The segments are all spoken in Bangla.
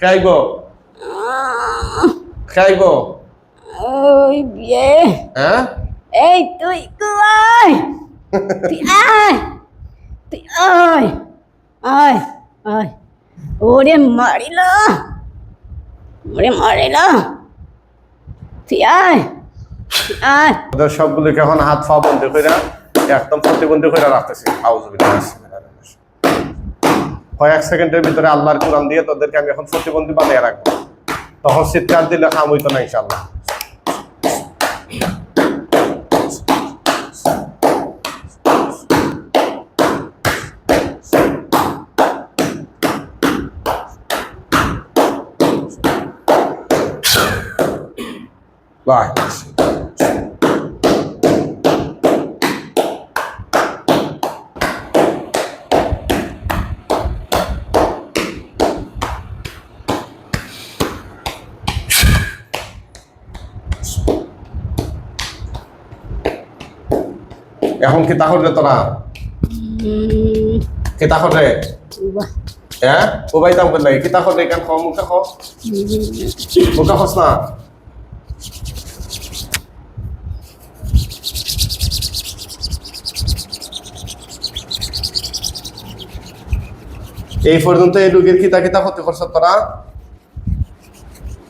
খাইব। খাইব। ওই বিয়ে। হ্যাঁ? এই তুই কই? তুই আয়। তুই আয়। আয় আয়। ওরে মারিল। ওরে মারিল। তুই আয়। আয়। সবগুলোকে এখন হাত পা বন্ধ করে একদম প্রতিবন্ধী করে রাখতেছি। আউযুবিল্লাহ কয়েক সেকেন্ডের ভিতরে আল্লাহর কোরআন দিয়ে তোদেরকে আমি এখন প্রতিবন্ধী বানিয়ে রাখব। তখন চিৎকার দিলে কাম হইতো না ইনশাল্লাহ বাই এখন কি তাহলে তোরা? উম, কি তাহলে হ্যাঁ? কোবাই দাম করলে কি তাহলে কেন খাও মুখে খাও মুখে খাস না। এই পর্যন্ত এই রোগীর কিতা কিতা ক্ষতি করছ তোরা?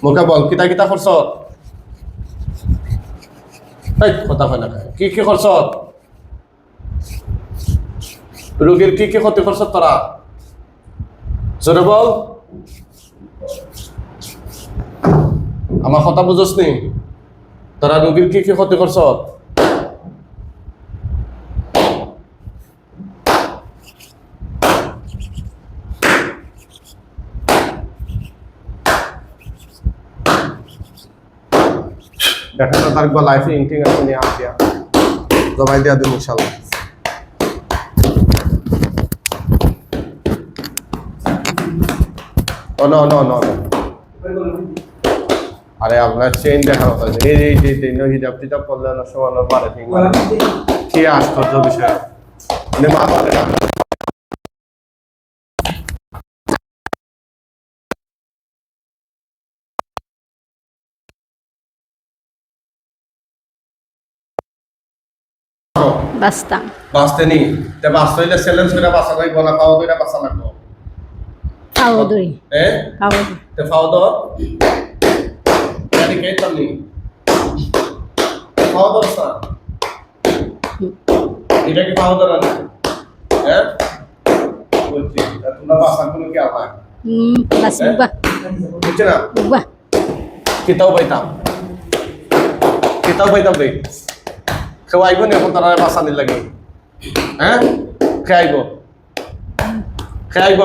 মুখে বল কিতা কিতা করছ? কথা হয় না। কি কি করছ রোগীর কি কি ক্ষতি তোরা জোরে বল। আমার কথা বুঝস নি? তোরা রোগীর কি কি ক্ষতি করছ তো তার লাইফে ইন্টিং আছে নিয়ে আসিয়া জবাই দিয়া দিন ইনশাল্লাহ ও নো নো নো নো। আরে আপনার চেইন দেখা কথা এই এই যে যে হিজাব টিজাব করলে না সমান পারে ঠিক কি আশ্চর্য বিষয়। মানে মা বলে না বাস্তাম বাঁচতে নি তে বাঁচতে হইলে চ্যালেঞ্জ করে বাঁচা লাগবো না পাওয়া করে বাঁচা লাগবো। খাও দই এ? দই তে পাও তো জানি কে তামনি পাও তো না এটা কি পাও তো না? হ্যাঁ বলছি তা তোমরা কোনো কি হুম বাস? বাহ। বুঝছে না? বাহ। কিতাও পাইতাম। কিতাও পাইতাম রে। কেউ আইব নি এখন তারা বাঁচানির লাগে হ্যাঁ খে আইব খে আইব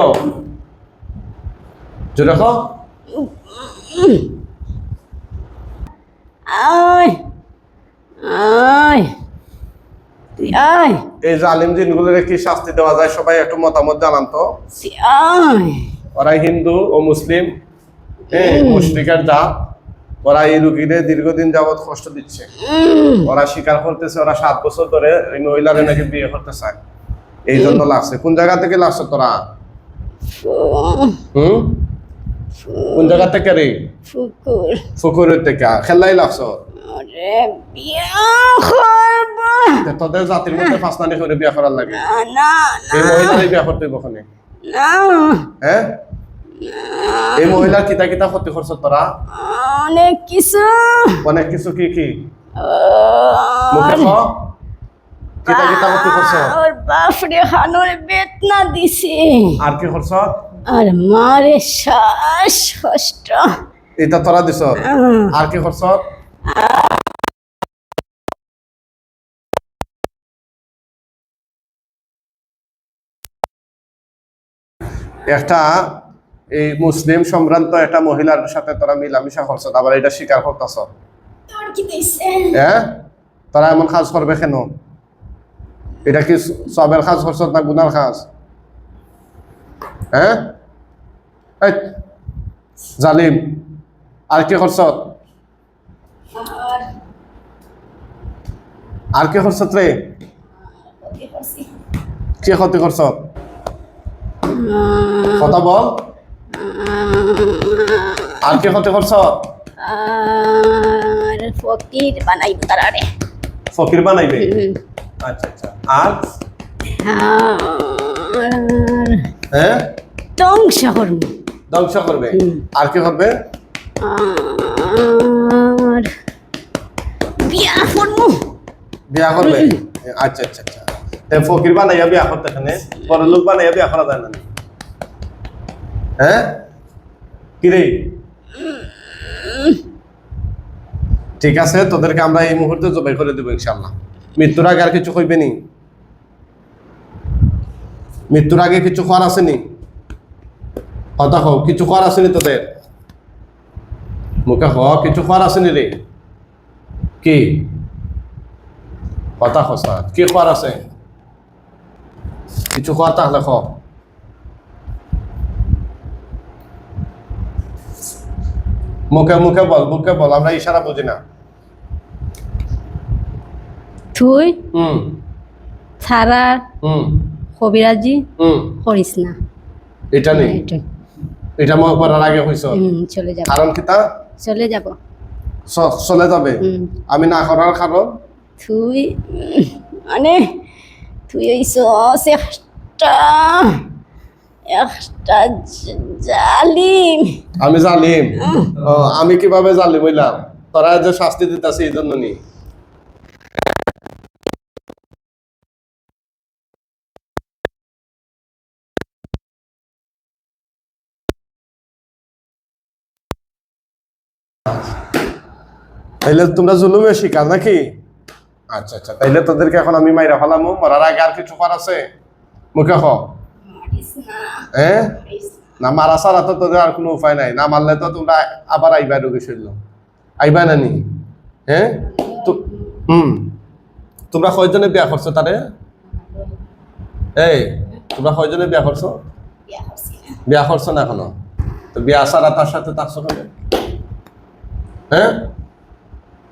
জোরে আয় আয় এই জালিম জিনগুলোর কি শাস্তি দেওয়া যায় সবাই একটু মতামত জানান তো। তুই আয় ওরা হিন্দু ও মুসলিম মুসলিকের জাত। ওরা এই রুগীদের দীর্ঘদিন যাবৎ কষ্ট দিচ্ছে। ওরা স্বীকার করতেছে ওরা সাত বছর ধরে এই মহিলারে নাকি বিয়ে করতে চায়। এই জন্য লাগছে কোন জায়গা থেকে লাগছে তোরা? হুম? কোন জায়গা থেকে রে? ফুকুর। ফুকুরের থেকে। খেলাই লাগছ তোদের জাতির মধ্যে ফাঁসনানি করে বিয়া করার লাগে। এই মহিলারই বিয়া করতে ওখানে হ্যাঁ? এই মহিলার কিতা কিতা ক্ষতি করছ তোরা অনেক কিছু। অনেক কিছু কি কি? মুখে কিতা কিতা ক্ষতি করছ ওর বাপরে হানোর বেতনা দিছে। আর কি করছ আর মারে শ্বাস কষ্ট। এটা তোরা দিছ। আর কি করছ একটা এই মুসলিম সম্ভ্রান্ত একটা মহিলার সাথে তোরা মিলামিশা করছ আবার এটা স্বীকার করতেছ? হ্যাঁ? তারা এমন কাজ করবে কেন? এটা কি সবের কাজ করছ না গুনার কাজ? হ্যাঁ? জালিম আর কি করছ? আর কি করছ রে? কি ক্ষতি করছ? কথা বল। আর কি হতে করছ? আর ফকির বানাইব তারারে। ফকির বানাইবে? আচ্ছা আচ্ছা। আর? হ্যাঁ? ধ্বংস করব ধ্বংস করবে আর কি করবে? আর বিয়া করব। বিয়া করবে? আচ্ছা আচ্ছা আচ্ছা। ফকির বানাইয়া বিয়া করতে এখানে। বড় লোক বানাইয়া বিয়া করা যায় না। হ্যাঁ? কি রে ঠিক আছে, তোদেরকে আমরা এই মুহূর্তে জবাই করে দেবো ইনশাল্লাহ মৃত্যুর আগে আর কিছু কইবে নি? মৃত্যুর আগে কিছু করার আসেনি কথা হোক কিছু করার আসেনি তোদের? মুখে হ, কিছু করার আসেনি রে? কি? কথা খসা কি খোয়ার আছে? কিছু খোয়া তাহলে খ মুখে মুখে বল মুখে বল আমরা ইশারা বুঝি না। তুই হুম। ছাড়া হুম। কবিরাজি হুম। করিস না। এটা নেই। এটাই। এটা মনে করার আগে হয়েছ চলে যাব। কারণ কি তা? চলে যাব। চলে যাবে। আমি না করার কারণ? তুই মানে তুই হইস একটা একটা জালিম। আমি জালিম। আমি কীভাবে জালিম হইলাম? তোরা যে শাস্তি দিতেছে এই জন্য নি তাইলে তোমরা জুলুমের শিকার নাকি? আচ্ছা আচ্ছা। তাইলে তোদেরকে এখন আমি মাইরা ফেলামু। মরার আগে আর কিছু করার আছে? মুখে হ। হ্যাঁ না মারা ছাড়া তো তোদের আর কোনো উপায় নাই। না মারলে তো তোমরা আবার আইবা রোগী শরীর। আইবা না নি? হ্যাঁ তো হুম। তোমরা কয়জনে বিয়া করছ তারে এই তোমরা কয়জনে বিয়া করছ? বিয়া করছ না এখনও? তো বিয়া ছাড়া তার সাথে থাকছো কেন? হ্যাঁ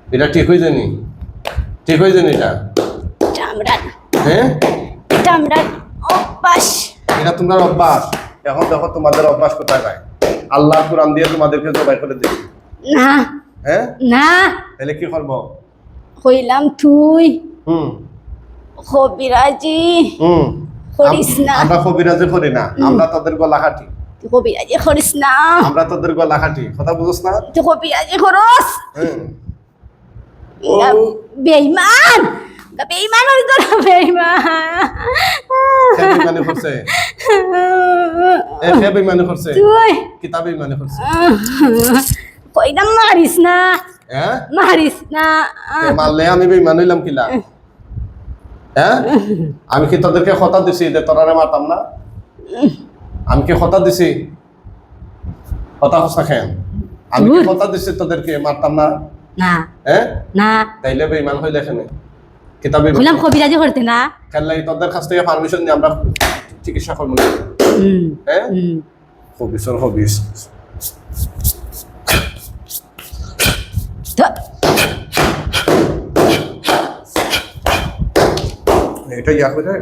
এটা ঠিক হয়ে যায়নি ঠিক হয়ে যায়নি এটা? হ্যাঁ এটা তোমার অভ্যাস। এখন দেখো তোমাদের অভ্যাস কোথায় পায় আল্লাহ কোরআন দিয়ে তোমাদেরকে জবাই করে দিই না। হ্যাঁ? না। তাহলে কি করব? কইলাম তুই। হুম। কবিরাজি। হুম। করিস না। আমরা কবিরাজি করি না। আমরা তোদের গলা কাটি তুই কবিরাজি করিস না। আমরা তোদের গলা কাটি কথা বুঝোস না? তুই কবিরাজি করস। ও। বেইমান না বেইমান করছে এ কে বেইমানি করছে তুই কিতাব বেইমানি করছে কইলাম মারিস না হ্যাঁ মারিস না তে মারলে আমি বেইমান হইলাম কিলা হ্যাঁ আমি কি তোদেরকে কথা দিছি যে তোরারে মারতাম না আমি কি কথা দিছি কথা খেন আমি কি? কথা দিছি তোদেরকে মারতাম না না হ্যাঁ না তাইলে বেইমান হইলে এখানে কিতাবে কইলাম কবিরাজি করতে না? খেলাই তোদের কাছ থেকে পারমিশন নিয়ে আমরা চিকিৎসা করব না। হুম হ্যাঁ? হুম। হবিস ওর হবিস। এটা ইয়া করে।